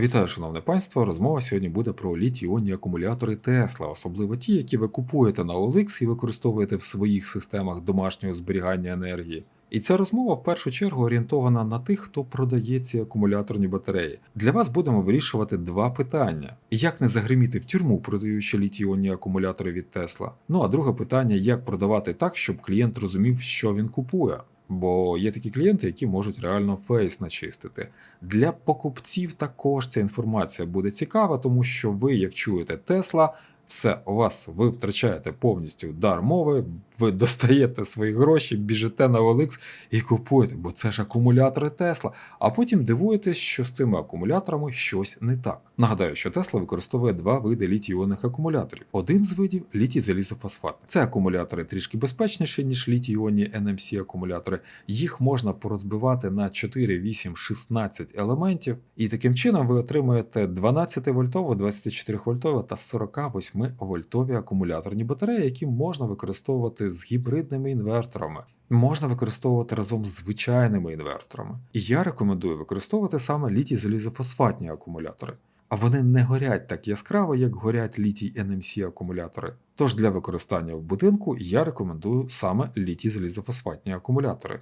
Вітаю, шановне панство. Розмова сьогодні буде про літій-іонні акумулятори Тесла, особливо ті, які ви купуєте на OLX і використовуєте в своїх системах домашнього зберігання енергії. І ця розмова в першу чергу орієнтована на тих, хто продає ці акумуляторні батареї. Для вас будемо вирішувати два питання: як не загриміти в тюрму, продаючи літій-іонні акумулятори від Тесла. Ну а друге питання, як продавати так, щоб клієнт розумів, що він купує. Бо є такі клієнти, які можуть реально фейс начистити. Для покупців також ця інформація буде цікава, тому що ви, як чуєте Тесла, все у вас ви втрачаєте повністю дар мови, ви достаєте свої гроші, біжите на OLX і купуєте, бо це ж акумулятори Тесла. А потім дивуєтесь, що з цими акумуляторами щось не так. Нагадаю, що Тесла використовує два види літій-іонних акумуляторів. Один з видів літій залізофосфат. Це акумулятори трішки безпечніші, ніж літій-іонні NMC акумулятори. Їх можна порозбивати на 4, 8, 16 елементів, і таким чином ви отримуєте 12 вольтову, 24 вольтову та 48 вольтові акумуляторні батареї, які можна використовувати з гібридними інверторами. Можна використовувати разом з звичайними інверторами. І я рекомендую використовувати саме літій залізофосфатні акумулятори. А вони не горять так яскраво, як горять літій NMC акумулятори. Тож для використання в будинку я рекомендую саме літій залізофосфатні акумулятори.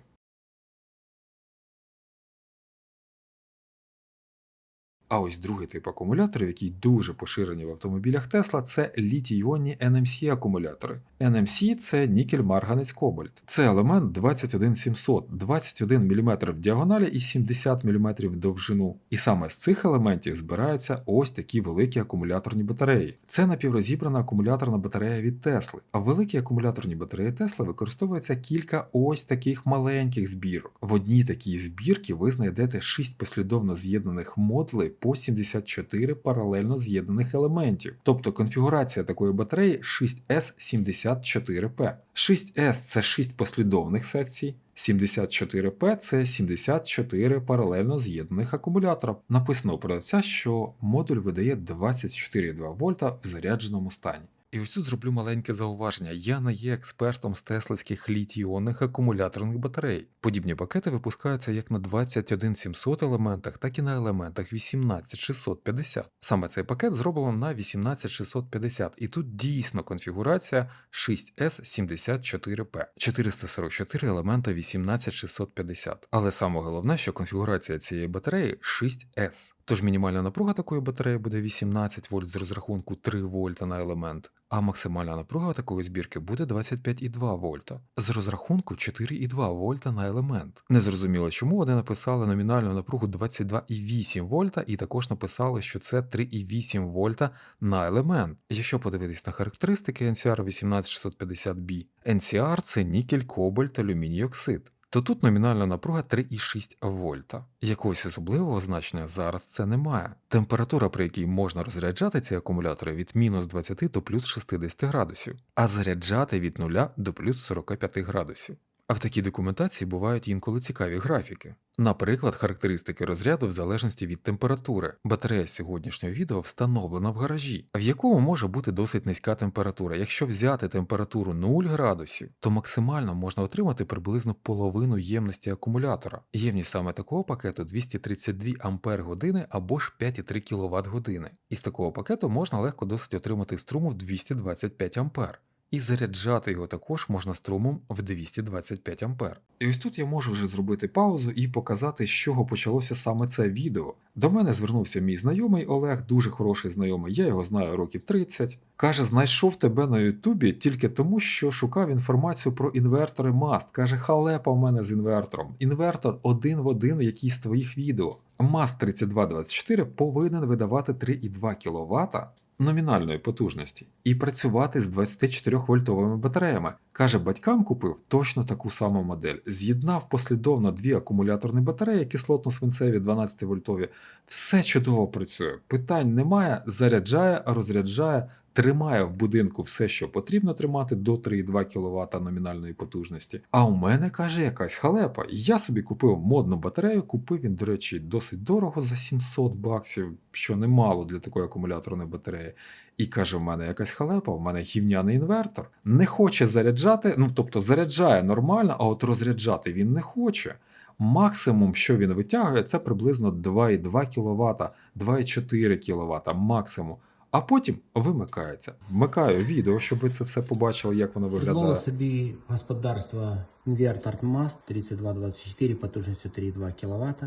А ось другий тип акумуляторів, який дуже поширені в автомобілях Tesla, це літій-іонні NMC акумулятори. NMC це нікель марганець кобальт. Це елемент 21700, 21 мм в діагоналі і 70 мм в довжину. І саме з цих елементів збираються ось такі великі акумуляторні батареї. Це напіврозібрана акумуляторна батарея від Тесли. А в великій акумуляторній батареї Тесла використовується кілька ось таких маленьких збірок. В одній такій збірці ви знайдете 6 послідовно з'єднаних модулей по 74 паралельно з'єднаних елементів. Тобто конфігурація такої батареї 6S74P. 6S це 6 послідовних секцій. 74P це 74 паралельно з'єднаних акумулятора. Написано у продавця, що модуль видає 24,2 вольта в зарядженому стані. І ось тут зроблю маленьке зауваження. Я не є експертом з теслівських літій-іонних акумуляторних батарей. Подібні пакети випускаються як на 21700 елементах, так і на елементах 18650. Саме цей пакет зроблено на 18650, і тут дійсно конфігурація 6S74P 444 елемента 18650. Але саме головне, що конфігурація цієї батареї 6S. Тож мінімальна напруга такої батареї буде 18 вольт з розрахунку 3 вольта на елемент, а максимальна напруга такої збірки буде 25,2 вольта з розрахунку 4,2 вольта на елемент. Незрозуміло, чому вони написали номінальну напругу 22,8 вольта і також написали, що це 3,8 вольта на елемент. Якщо подивитись на характеристики NCR 18650B, NCR це нікель, кобальт, алюміній оксид то тут номінальна напруга 3,6 вольта. Якогось особливого значення зараз це немає. Температура, при якій можна розряджати ці акумулятори від мінус 20 до плюс 60 градусів, а заряджати від 0 до плюс 45 градусів. А в такій документації бувають інколи цікаві графіки. Наприклад, характеристики розряду в залежності від температури. Батарея сьогоднішнього відео встановлена в гаражі, в якому може бути досить низька температура. Якщо взяти температуру 0 градусів, то максимально можна отримати приблизно половину ємності акумулятора. Ємність саме такого пакету 232 Ампер години або ж 5,3 кВт години. Із такого пакету можна легко досить отримати струму в 225 Ампер. І заряджати його також можна струмом в 225 А. І ось тут я можу вже зробити паузу і показати, з чого почалося саме це відео. До мене звернувся мій знайомий Олег, дуже хороший знайомий, я його знаю років 30. Каже, знайшов тебе на Ютубі тільки тому, що шукав інформацію про інвертори Маст. Каже, халепа в мене з інвертором. Інвертор один в один, який з твоїх відео. Маст 3224 повинен видавати 3,2 кВт номінальної потужності і працювати з 24 вольтовими батареями. Каже, батькам купив точно таку саму модель. З'єднав послідовно дві акумуляторні батареї, кислотно-свинцеві 12 вольтові. Все чудово працює. Питань немає, заряджає, розряджає. Тримає в будинку все, що потрібно тримати до 3,2 кВт номінальної потужності. А у мене каже якась халепа. Я собі купив модну батарею, купив він, до речі, досить дорого за 700 баксів, що немало для такої акумуляторної батареї. І каже: в мене якась халепа, в мене гівняний інвертор. Не хоче заряджати, ну тобто заряджає нормально, а от розряджати він не хоче. Максимум, що він витягує, це приблизно 2,2 кВт, 2,4 кВт максимум. А потім вимикається. Вмикаю відео, щоб ви це все побачили, як воно виглядає. собі господарство інвертор МАС 3224 потужністю 3,2 кВт.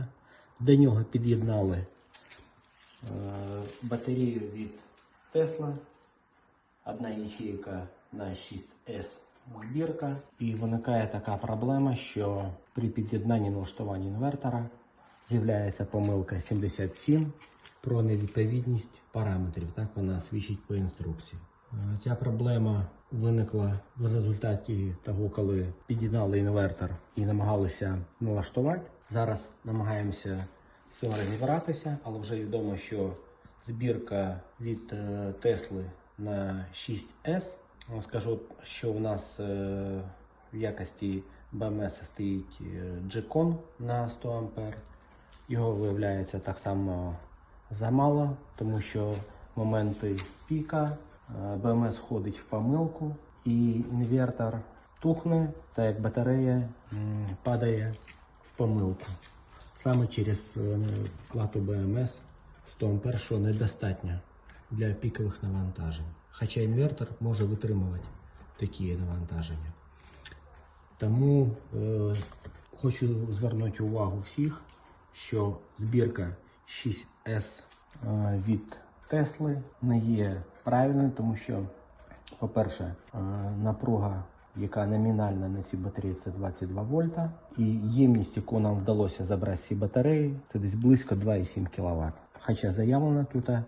До нього під'єднали е, батарею від Tesla. Одна ячейка на 6S збірка. І виникає така проблема, що при під'єднанні налаштуванні інвертора з'являється помилка 77 про невідповідність параметрів. Так вона свідчить по інструкції. Е, Ця проблема виникла в результаті того, коли під'єднали інвертор і намагалися налаштувати. Зараз намагаємося з розібратися, але вже відомо, що збірка від е, Тесли на 6S. Скажу, що у нас е, в якості BMS стоїть е, G-Con на 100 А. Його виявляється так само замало, тому що моменти піка БМС входить в помилку і інвертор тухне, та як батарея падає в помилку. Саме через плату БМС 100 А, що недостатньо для пікових навантажень. Хоча інвертор може витримувати такі навантаження. Тому е, хочу звернути увагу всіх, що збірка 6S е, від Тесли не є правильною, тому що, по-перше, е, напруга, яка номінальна на цій батареї, це 22 вольта, і ємність, яку нам вдалося забрати з цієї батареї, це десь близько 2,7 кВт. Хоча заявлено тут е,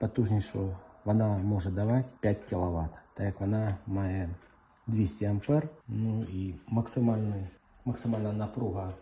потужність, що вона може давати 5 кВт, так як вона має 200 ампер, ну і максимальна напруга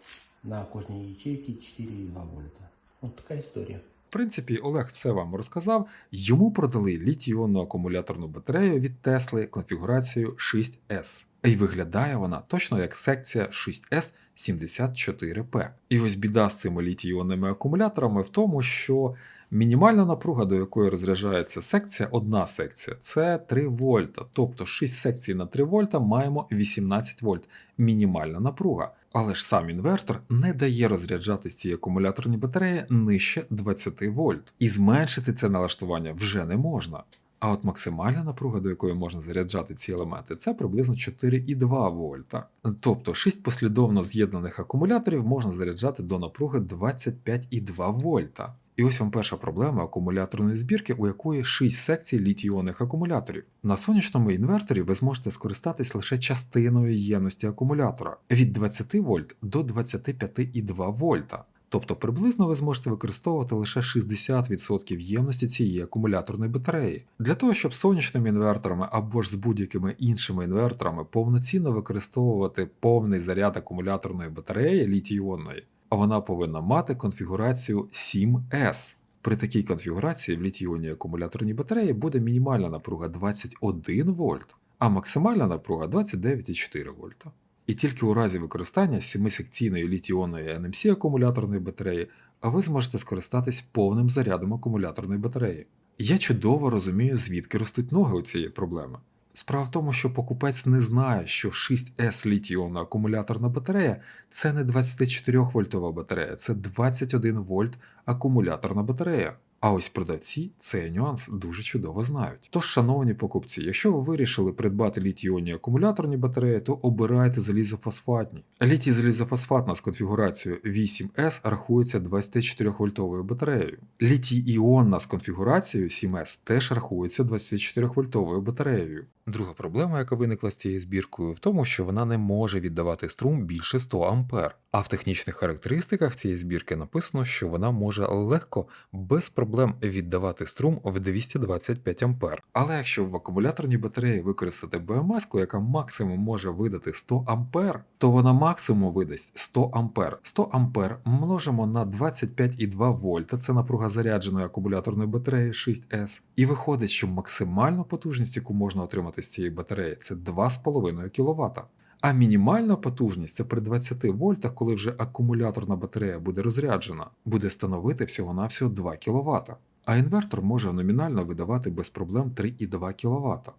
на кожній ячейці 4,2 вольта. От така історія. В принципі, Олег все вам розказав. Йому продали літій-іонну акумуляторну батарею від Тесли конфігурацією 6S. І виглядає вона точно як секція 6S 74P. І ось біда з цими літій-іонними акумуляторами в тому, що мінімальна напруга, до якої розряджається секція, одна секція, це 3 вольта. Тобто 6 секцій на 3 вольта маємо 18 вольт. Мінімальна напруга. Але ж сам інвертор не дає розряджатись ці акумуляторні батареї нижче 20 вольт. І зменшити це налаштування вже не можна. А от максимальна напруга, до якої можна заряджати ці елементи, це приблизно 4,2 вольта. Тобто 6 послідовно з'єднаних акумуляторів можна заряджати до напруги 25,2 вольта. І ось вам перша проблема акумуляторної збірки, у якої 6 секцій літій-іонних акумуляторів. На сонячному інверторі ви зможете скористатись лише частиною ємності акумулятора від 20 вольт до 25,2 вольта. Тобто приблизно ви зможете використовувати лише 60% ємності цієї акумуляторної батареї. Для того, щоб сонячними інверторами або ж з будь-якими іншими інверторами повноцінно використовувати повний заряд акумуляторної батареї літій-іонної, а вона повинна мати конфігурацію 7S. При такій конфігурації в літій-іонній акумуляторній батареї буде мінімальна напруга 21 вольт, а максимальна напруга 29,4 вольта. І тільки у разі використання 7-секційної літій-іонної NMC акумуляторної батареї, а ви зможете скористатись повним зарядом акумуляторної батареї. Я чудово розумію, звідки ростуть ноги у цієї проблеми. Справа в тому, що покупець не знає, що 6S літій-іонна акумуляторна батарея це не 24 вольтова батарея, це 21 вольт акумуляторна батарея. А ось продавці цей нюанс дуже чудово знають. Тож, шановні покупці, якщо ви вирішили придбати літій-іонні акумуляторні батареї, то обирайте залізофосфатні. Літій залізофосфатна з конфігурацією 8S рахується 24 вольтовою батареєю. Літій-іонна з конфігурацією 7S теж рахується 24 вольтовою батареєю. Друга проблема, яка виникла з цією збіркою, в тому, що вона не може віддавати струм більше 100 А. А в технічних характеристиках цієї збірки написано, що вона може легко, без проблем віддавати струм в 225 А. Але якщо в акумуляторній батареї використати БМС, яка максимум може видати 100 А, то вона максимум видасть 100 А. 100 А множимо на 25,2 вольта, це напруга зарядженої акумуляторної батареї 6S. І виходить, що максимальну потужність, яку можна отримати з цієї батареї, це 2,5 кВт. А мінімальна потужність це при 20 вольтах, коли вже акумуляторна батарея буде розряджена, буде становити всього-навсього 2 кВт. А інвертор може номінально видавати без проблем 3,2 кВт.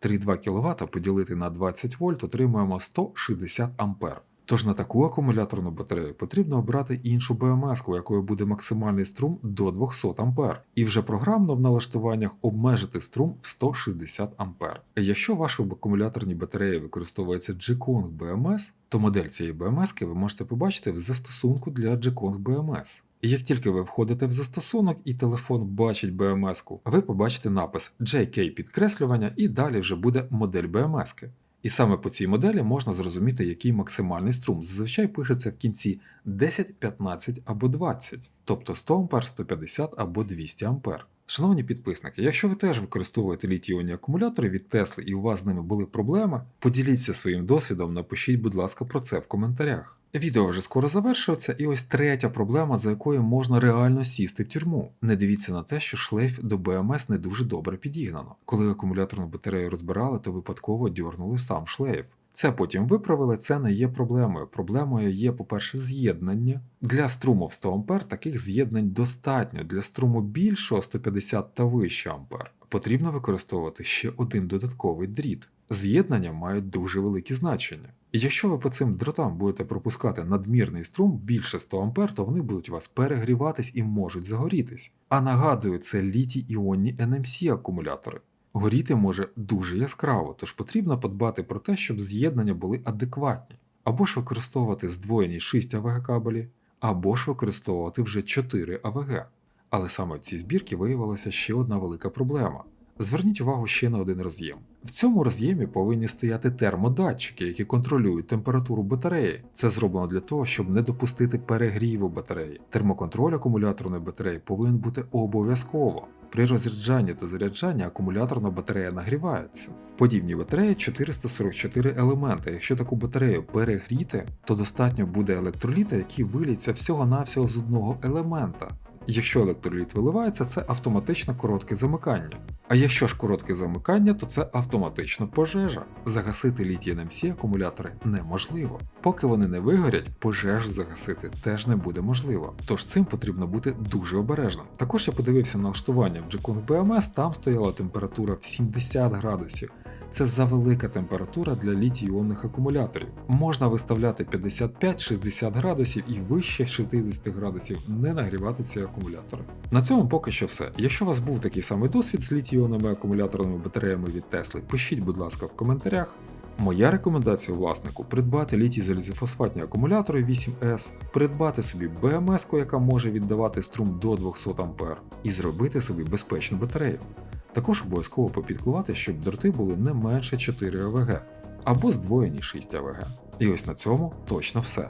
3,2 кВт поділити на 20 вольт отримуємо 160 А. Тож на таку акумуляторну батарею потрібно обрати іншу БМС, у якої буде максимальний струм до 200 А, і вже програмно в налаштуваннях обмежити струм в 160 А. Якщо в вашій акумуляторній батареї використовується G-Kong BMS, то модель цієї BMS ви можете побачити в застосунку для G-Kong BMS. І як тільки ви входите в застосунок і телефон бачить BMS-ку, ви побачите напис JK підкреслювання і далі вже буде модель BMS-ки. І саме по цій моделі можна зрозуміти, який максимальний струм. Зазвичай пишеться в кінці 10, 15 або 20, тобто 100 А, 150 або 200 А. Шановні підписники, якщо ви теж використовуєте літій-іонні акумулятори від Тесли і у вас з ними були проблеми, поділіться своїм досвідом, напишіть, будь ласка, про це в коментарях. Відео вже скоро завершується, і ось третя проблема, за якою можна реально сісти в тюрму. Не дивіться на те, що шлейф до БМС не дуже добре підігнано. Коли акумуляторну батарею розбирали, то випадково дьорнули сам шлейф. Це потім виправили, це не є проблемою. Проблемою є, по-перше, з'єднання. Для струму в 100 А таких з'єднань достатньо. Для струму більшого 150 та вище ампер потрібно використовувати ще один додатковий дріт. З'єднання мають дуже великі значення. Якщо ви по цим дротам будете пропускати надмірний струм більше 100 А, то вони будуть у вас перегріватись і можуть загорітись. А нагадую, це літій-іонні NMC акумулятори. Горіти може дуже яскраво, тож потрібно подбати про те, щоб з'єднання були адекватні, або ж використовувати здвоєні 6 АВГ кабелі, або ж використовувати вже 4 АВГ. Але саме в цій збірці виявилася ще одна велика проблема. Зверніть увагу ще на один роз'єм. В цьому роз'ємі повинні стояти термодатчики, які контролюють температуру батареї. Це зроблено для того, щоб не допустити перегріву батареї. Термоконтроль акумуляторної батареї повинен бути обов'язково. При розряджанні та заряджанні акумуляторна батарея нагрівається. В подібній батареї 444 елементи. Якщо таку батарею перегріти, то достатньо буде електроліта, який виліться всього-навсього з одного елемента. Якщо електроліт виливається, це автоматично коротке замикання. А якщо ж коротке замикання, то це автоматично пожежа. Загасити літій NMC акумулятори неможливо. Поки вони не вигорять, пожежу загасити теж не буде можливо. Тож цим потрібно бути дуже обережним. Також я подивився налаштування в G-Kong BMS, там стояла температура в 70 градусів. Це завелика температура для літій-іонних акумуляторів. Можна виставляти 55-60 градусів і вище 60 градусів не нагрівати ці акумулятори. На цьому поки що все. Якщо у вас був такий самий досвід з літій-іонними акумуляторними батареями від Тесли, пишіть, будь ласка, в коментарях. Моя рекомендація власнику придбати літій залізофосфатні акумулятори 8S, придбати собі БМС, яка може віддавати струм до 200 А, і зробити собі безпечну батарею. Також обов'язково попідкувати, щоб дроти були не менше 4 АВГ або здвоєні 6 АВГ. І ось на цьому точно все.